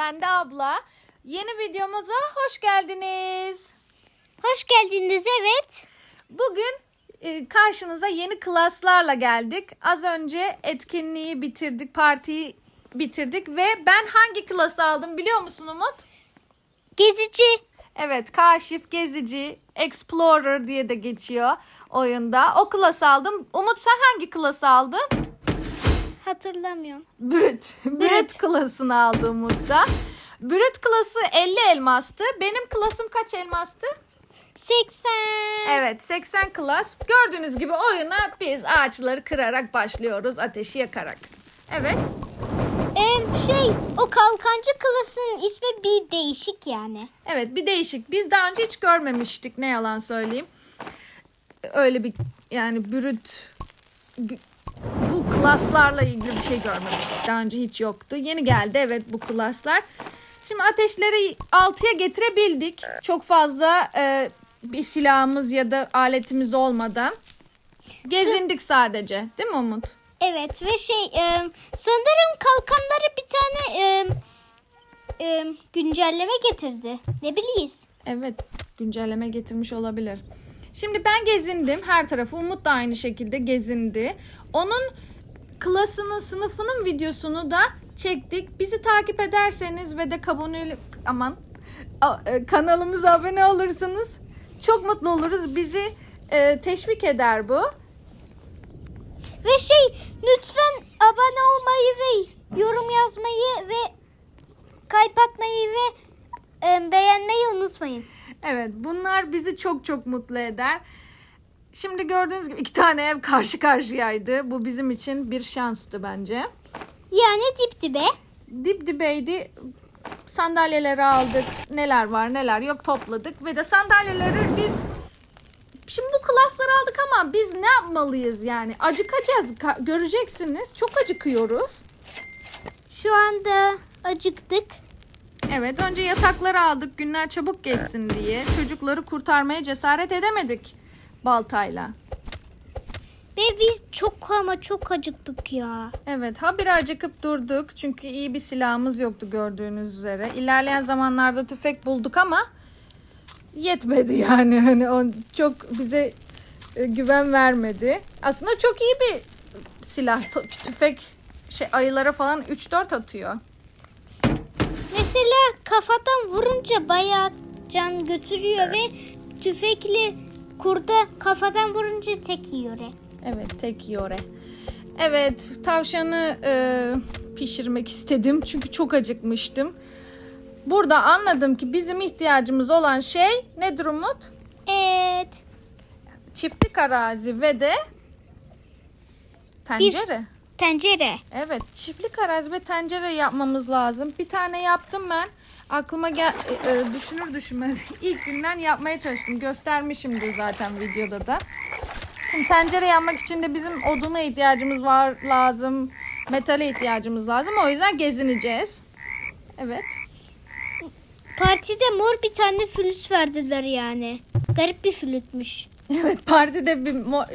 Ben de abla. Yeni videomuza hoş geldiniz. Hoş geldiniz evet. Bugün e, karşınıza yeni klaslarla geldik. Az önce etkinliği bitirdik, partiyi bitirdik ve ben hangi klası aldım biliyor musun Umut? Gezici. Evet, kaşif, gezici, explorer diye de geçiyor oyunda. O klası aldım. Umut sen hangi klası aldın? Hatırlamıyorum. Brüt. Brüt klasını aldı Umut da. Brüt klası 50 elmastı. Benim klasım kaç elmastı? 80. Evet 80 klas. Gördüğünüz gibi oyuna biz ağaçları kırarak başlıyoruz. Ateşi yakarak. Evet. Ee, şey o kalkancı klasının ismi bir değişik yani. Evet bir değişik. Biz daha önce hiç görmemiştik ne yalan söyleyeyim. Öyle bir yani brüt klaslarla ilgili bir şey görmemiştik. Daha önce hiç yoktu. Yeni geldi evet bu klaslar. Şimdi ateşleri 6'ya getirebildik. Çok fazla e, bir silahımız ya da aletimiz olmadan. Gezindik sadece. Değil mi Umut? Evet ve şey e, sanırım kalkanları bir tane e, e, güncelleme getirdi. Ne biliyiz? Evet, güncelleme getirmiş olabilir. Şimdi ben gezindim her tarafı. Umut da aynı şekilde gezindi. Onun klasının, sınıfının videosunu da çektik. Bizi takip ederseniz ve de abone aman e, kanalımıza abone olursanız çok mutlu oluruz. Bizi e, teşvik eder bu. Ve şey lütfen abone olmayı ve yorum yazmayı ve kalp atmayı ve e, beğenmeyi unutmayın. Evet, bunlar bizi çok çok mutlu eder. Şimdi gördüğünüz gibi iki tane ev karşı karşıyaydı. Bu bizim için bir şanstı bence. Yani dip dibe. dip dibeydi. Sandalyeleri aldık. Neler var neler yok topladık. Ve de sandalyeleri biz şimdi bu klasları aldık ama biz ne yapmalıyız yani? Acıkacağız. Ka- Göreceksiniz. Çok acıkıyoruz. Şu anda acıktık. Evet önce yatakları aldık günler çabuk geçsin diye. Çocukları kurtarmaya cesaret edemedik baltayla. Ve biz çok ama çok acıktık ya. Evet habire acıkıp durduk çünkü iyi bir silahımız yoktu gördüğünüz üzere. İlerleyen zamanlarda tüfek bulduk ama yetmedi yani hani o çok bize e, güven vermedi. Aslında çok iyi bir silah Tü- tüfek şey ayılara falan 3-4 atıyor. Mesela kafadan vurunca bayağı can götürüyor ve tüfekli kurda kafadan vurunca tek yiyor. Evet tek yore. Evet tavşanı e, pişirmek istedim çünkü çok acıkmıştım. Burada anladım ki bizim ihtiyacımız olan şey nedir Umut? Evet. Çiftlik arazi ve de tencere. Tencere. Evet, çiftlik arazi ve tencere yapmamız lazım. Bir tane yaptım ben. Aklıma gel e, e, düşünür düşünmez ilk günden yapmaya çalıştım. Göstermişimdir zaten videoda da. Şimdi tencere yapmak için de bizim oduna ihtiyacımız var lazım. Metale ihtiyacımız lazım. O yüzden gezineceğiz. Evet. Partide mor bir tane flüt verdiler yani. Garip bir flütmüş. Evet partide bir,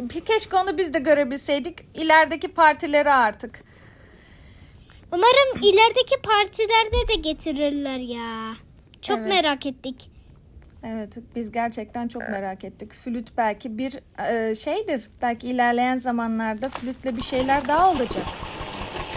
bir keşke onu biz de görebilseydik. İlerideki partileri artık. Umarım ilerideki partilerde de getirirler ya. Çok Evet. merak ettik. Evet biz gerçekten çok merak ettik. Flüt belki bir e, şeydir. Belki ilerleyen zamanlarda flütle bir şeyler daha olacak.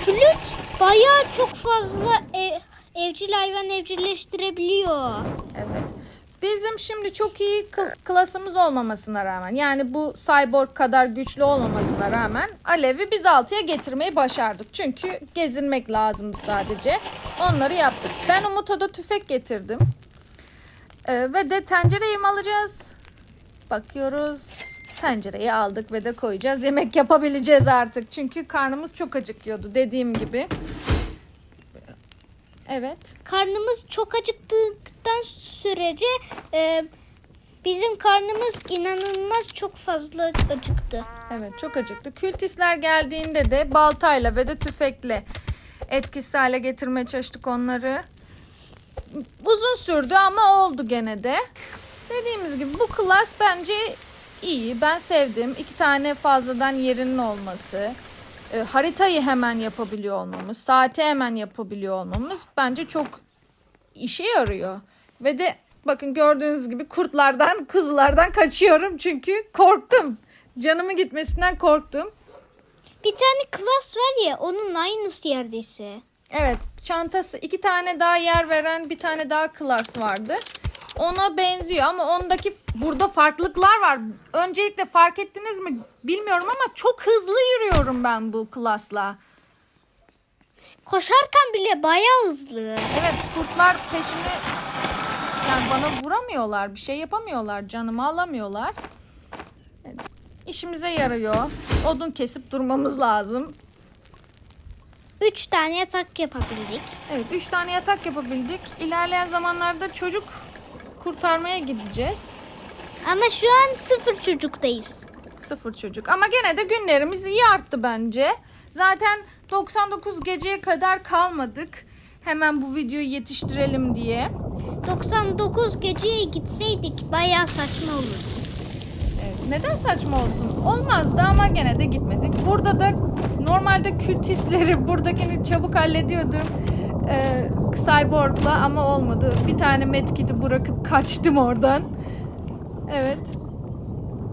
Flüt bayağı çok fazla e- evcil hayvan evcilleştirebiliyor. Evet. Bizim şimdi çok iyi kl- klasımız olmamasına rağmen yani bu cyborg kadar güçlü olmamasına rağmen Alev'i biz altıya getirmeyi başardık. Çünkü gezinmek lazımdı sadece. Onları yaptık. Ben Umut'a da tüfek getirdim. Ee, ve de tencereyi mi alacağız? Bakıyoruz. Tencereyi aldık ve de koyacağız. Yemek yapabileceğiz artık. Çünkü karnımız çok acıkıyordu dediğim gibi. Evet. Karnımız çok acıktıktan sürece e, bizim karnımız inanılmaz çok fazla acıktı. Evet çok acıktı. Kültistler geldiğinde de baltayla ve de tüfekle etkisiz hale getirmeye çalıştık onları. Uzun sürdü ama oldu gene de. Dediğimiz gibi bu klas bence iyi. Ben sevdim. İki tane fazladan yerinin olması. E, haritayı hemen yapabiliyor olmamız. Saati hemen yapabiliyor olmamız. Bence çok işe yarıyor. Ve de bakın gördüğünüz gibi kurtlardan, kuzulardan kaçıyorum çünkü korktum. Canımı gitmesinden korktum. Bir tane klas var ya onun aynısı yerdeyse. Evet, çantası iki tane daha yer veren bir tane daha klas vardı. Ona benziyor ama ondaki burada farklılıklar var. Öncelikle fark ettiniz mi bilmiyorum ama çok hızlı yürüyorum ben bu klasla. Koşarken bile bayağı hızlı. Evet, kurtlar peşimi yani bana vuramıyorlar, bir şey yapamıyorlar, canımı alamıyorlar. Evet, İşimize yarıyor. Odun kesip durmamız lazım. Üç tane yatak yapabildik. Evet, üç tane yatak yapabildik. İlerleyen zamanlarda çocuk kurtarmaya gideceğiz. Ama şu an sıfır çocuktayız. Sıfır çocuk. Ama gene de günlerimiz iyi arttı bence. Zaten 99 geceye kadar kalmadık. Hemen bu videoyu yetiştirelim diye. 99 geceye gitseydik bayağı saçma olurdu. Evet, neden saçma olsun? Olmazdı ama gene de gitmedik. Burada da normalde kültistleri buradakini çabuk hallediyordum. Ee, Cyborg'la ama olmadı. Bir tane medkit'i bırakıp kaçtım oradan. Evet.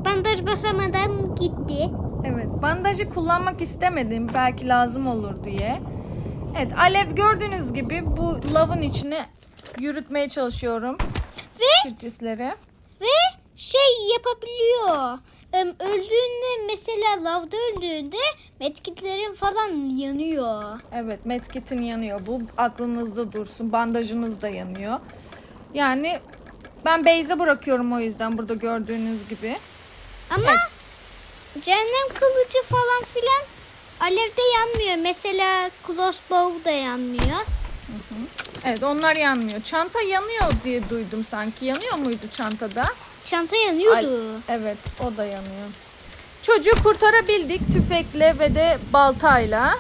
Bandaj basamadan gitti. Evet, bandajı kullanmak istemedim. Belki lazım olur diye. Evet, alev gördüğünüz gibi bu lavın içine yürütmeye çalışıyorum. Ve Kültistleri. ve şey yapabiliyor. Öldüğünde mesela lavda öldüğünde metkitlerin falan yanıyor. Evet, medkit'in yanıyor. Bu aklınızda dursun. Bandajınız da yanıyor. Yani ben Beyze bırakıyorum o yüzden burada gördüğünüz gibi. Ama cehennem kılıcı falan filan alevde yanmıyor. Mesela crossbow da yanmıyor. Evet, onlar yanmıyor. Çanta yanıyor diye duydum sanki. Yanıyor muydu çantada? Çanta yanıyordu. Evet, o da yanıyor. Çocuğu kurtarabildik tüfekle ve de baltayla.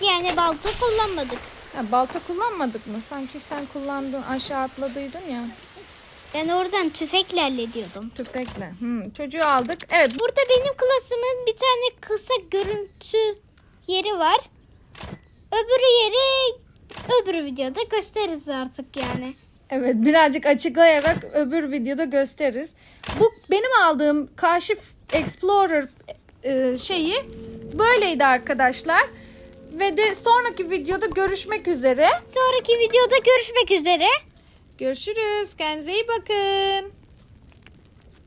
Yani balta kullanmadık. Ha, balta kullanmadık mı? Sanki sen kullandın, aşağı atladıydın ya. Ben oradan tüfekle hallediyordum. Tüfekle. Hmm, çocuğu aldık. Evet, bu Burada benim klasımın bir tane kısa görüntü yeri var. Öbürü yeri öbür videoda gösteririz artık yani. Evet birazcık açıklayarak öbür videoda gösteririz. Bu benim aldığım Kaşif Explorer e, şeyi böyleydi arkadaşlar. Ve de sonraki videoda görüşmek üzere. Sonraki videoda görüşmek üzere. Görüşürüz. Kendinize iyi bakın.